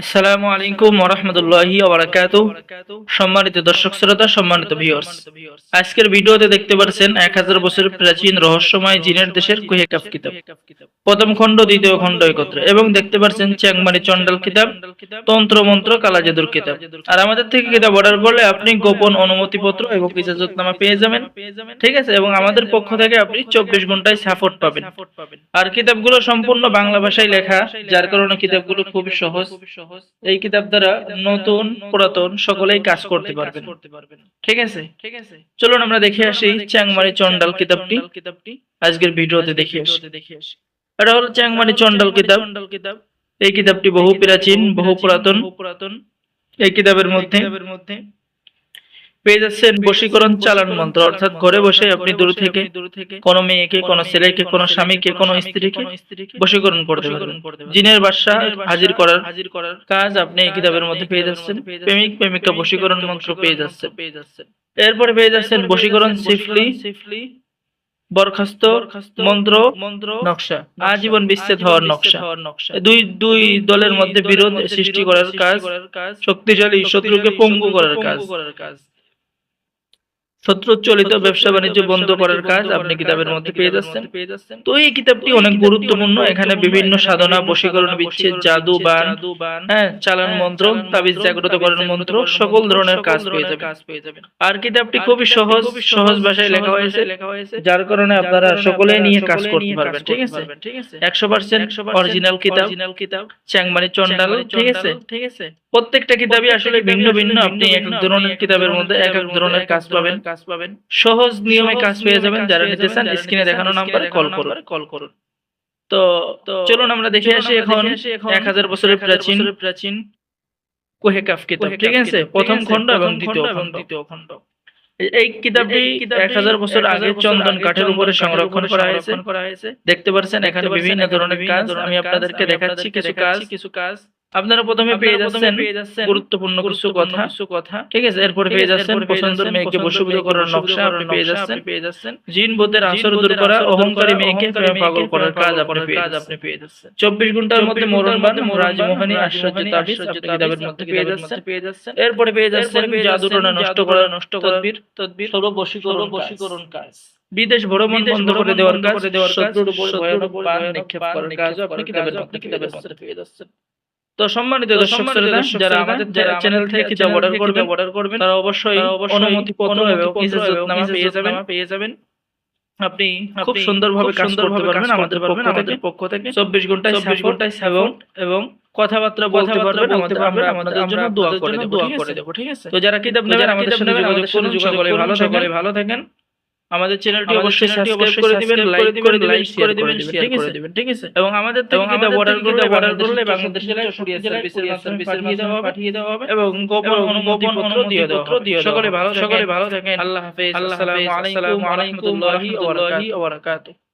আসসালামু আলাইকুম ওরহমতুল্লাহি ওবারাকাতু সম্মানিত দর্শক শ্রোতা, সম্মানিত ভিউয়ার্স আজকের ভিডিওতে দেখতে পাচ্ছেন এক হাজার বছরের প্রাচীন রহস্যময় জিনের দেশের কুহেকাফ কিতাব। প্রথম খণ্ড, দ্বিতীয় খণ্ড একত্রে। এবং দেখতে পাচ্ছেন চ্যাংমারি চন্ডাল কিতাব তন্ত্র মন্ত্র কালা জাদুর কিতাব। আর আমাদের থেকে কিতাব অর্ডার করলে আপনি গোপন অনুমতিপত্র এবং ইজাজতনামা পেয়ে যাবেন। ঠিক আছে? এবং আমাদের পক্ষ থেকে আপনি চব্বিশ ঘন্টায় সাপোর্ট পাবেন। আর কিতাবগুলো সম্পূর্ণ বাংলা ভাষায় লেখা, যার কারণে কিতাবগুলো খুব সহজ এই কিতাব দ্বারা নতুন, পুরাতন সকলেই কাজ করতে পারবেন। ঠিক আছে? ঠিক আছে চলুন আমরা দেখে আসি চ্যাংমারি চন্ডাল কিতাবটি। কিতাবটি আজকের ভিডিওতে দেখে আসি। এটা হলো চ্যাংমারি চন্ডাল কিতাব। কিতাব এই কিতাবটি বহু প্রাচীন, বহু পুরাতন। পুরাতন এই কিতাবের মধ্যে মধ্যে পেয়ে যাচ্ছেন বশীকরণ চালান মন্ত্র। অর্থাৎ ঘরে বসে আপনি দূর থেকে মেয়েকে ছেলেকে স্বামীকে স্ত্রীকে বশীকরণ করতে পারবেন। জিনের হাজির করার কাজ আপনি এই কিতাবের মধ্যে পেয়ে যাচ্ছেন। প্রেমিক, প্রেমিকা বশীকরণ মন্ত্র পেয়ে যাচ্ছেন। এরপরে পেয়ে যাচ্ছেন বশীকরণ সিফলি সিফলি বরখাস্ত মন্ত্র মন্ত্র, নকশা, আজীবন বিচ্ছেদ হওয়ার নকশা। দুই দুই দলের মধ্যে বিরোধ সৃষ্টি করার কাজ, শক্তিশালী শত্রুকে পঙ্গু করার কাজ। শত্রু চলিত ব্যবসা বাণিজ্য বন্ধ করার কাজ আপনি কিতাবের মধ্যে পেয়ে যাচ্ছেন। তো এই কিতাবটি অনেক গুরুত্বপূর্ণ। এখানে বিভিন্ন সাধনা বশীকরণ বিচ্ছেদ জাদু বান হ্যাঁ চালান মন্ত্র তাবিজ জাগ্রত করার মন্ত্র সকল ধরনের কাজ পেয়ে যাবেন। আর কিতাবটি খুবই সহজ সহজ ভাষায় লেখা হয়েছে যার কারণে আপনারা সকলে নিয়ে কাজ করতে পারবেন ঠিক আছে? একশো পার্সেন্ট অরিজিনাল কিতাব চ্যাংমারি চন্ডাল ঠিক আছে? ঠিক আছে? প্রত্যেকটা কিতাবই আসলে ভিন্ন ভিন্ন আপনি এক ধরনের কিতাবের মধ্যে এক এক ধরনের কাজ পাবেন কাজ পাবেন। সহজ নিয়মে কাজ পেয়ে যাবেন। যারা নিতে চান স্ক্রিনে দেখানো নাম্বারে কল করুন। কল করুন। তো চলুন আমরা দেখে আসি এখন এক হাজার বছরের প্রাচীন প্রাচীন কোহেকাফ কিতাব ঠিক আছে? প্রথম খণ্ড এবং দ্বিতীয় খণ্ড দ্বিতীয় খণ্ড। এই- কিতাবটি এক হাজার বছর আগে চন্দন কাঠের উপরে সংরক্ষণ করা হয়েছে। দেখতে পাচ্ছেন এখানে বিভিন্ন ধরনের কাজ। আমি আপনাদেরকে দেখাচ্ছি কিছু কাজ। কিছু কাজ। আপনারা প্রথমে পেয়ে যাচ্ছেন গুরুত্বপূর্ণ কিছু কথা। কিছু কথা। ঠিক আছে এরপরে পেয়ে যাচ্ছেন পছন্দের মেয়েকে বশীভূত করার নকশা আপনি পেয়ে যাচ্ছেন। পেয়ে যাচ্ছেন। জিন ভূতের আসর দূর করা অহংকারী মেয়েকে প্রেমে পাগল করার কাজ আপনি পেয়ে কাজ আপনি পেয়ে যাচ্ছেন। চব্বিশ ঘণ্টার মধ্যে মরণবান রাজমোহনী আশ্চর্য তাবিজ আপনি কিতাবের মধ্যে পেয়ে যাচ্ছেন। পেয়ে যাচ্ছেন। এরপরে পেয়ে যাচ্ছেন জাদু টোনা নষ্ট করা নষ্ট তদবির তদবির সর্ব বশীকরণ কাজ। বিদেশ ভ্রমণ বন্ধ করে দেওয়ার কাজ দেওয়ার শত্রুর উপর ভয়ানক বাণ নিক্ষেপ করার কাজ আপনি কিতাবের মধ্যে পেয়ে যাচ্ছেন তো সম্মানিত দর্শক শ্রোতা যারা আমাদের চ্যানেল থেকে কিতাব অর্ডার করবেন অর্ডার করবেন তারা অবশ্যই অনুমতি পত্র এবং ইজাজতনামা পেয়ে যাবেন পেয়ে যাবেন আপনি খুব সুন্দরভাবে কাজ করতে পারবেন আমাদের পক্ষ থেকে পক্ষ থেকে 24 ঘন্টায় 24 ঘন্টায় এবং এবং কথাবার্তা বলতে পারবেন আমাদের আমরা আমাদের জন্য দোয়া করে দেব দোয়া করে দেব ঠিক আছে? তো যারা কিতাব নেবেন আমাদের সাথে যোগাযোগ করুন ভালো সকলে ভালো থাকেন। আমাদের চ্যানেলটি অবশ্যই সাবস্ক্রাইব করে দিবেন লাইক করে দিবেন লাইক করে দিবেন ঠিক আছে ঠিক আছে? এবং আমাদের থেকে যদি অর্ডার করলে অর্ডার করলে বাংলাদেশের কুরিয়ার সার্ভিসের মাধ্যমে পাঠিয়ে দেওয়া হবে। পাঠিয়ে দেওয়া হবে। এবং গোপন অনুমোদন পত্র দিয়ে দেওয়া হবে। সকলে ভালো সকলে ভালো থাকেন। আল্লাহ হাফেজ। আসসালামু আলাইকুম ওয়া রাহমাতুল্লাহি ওয়া বারাকাতুহু।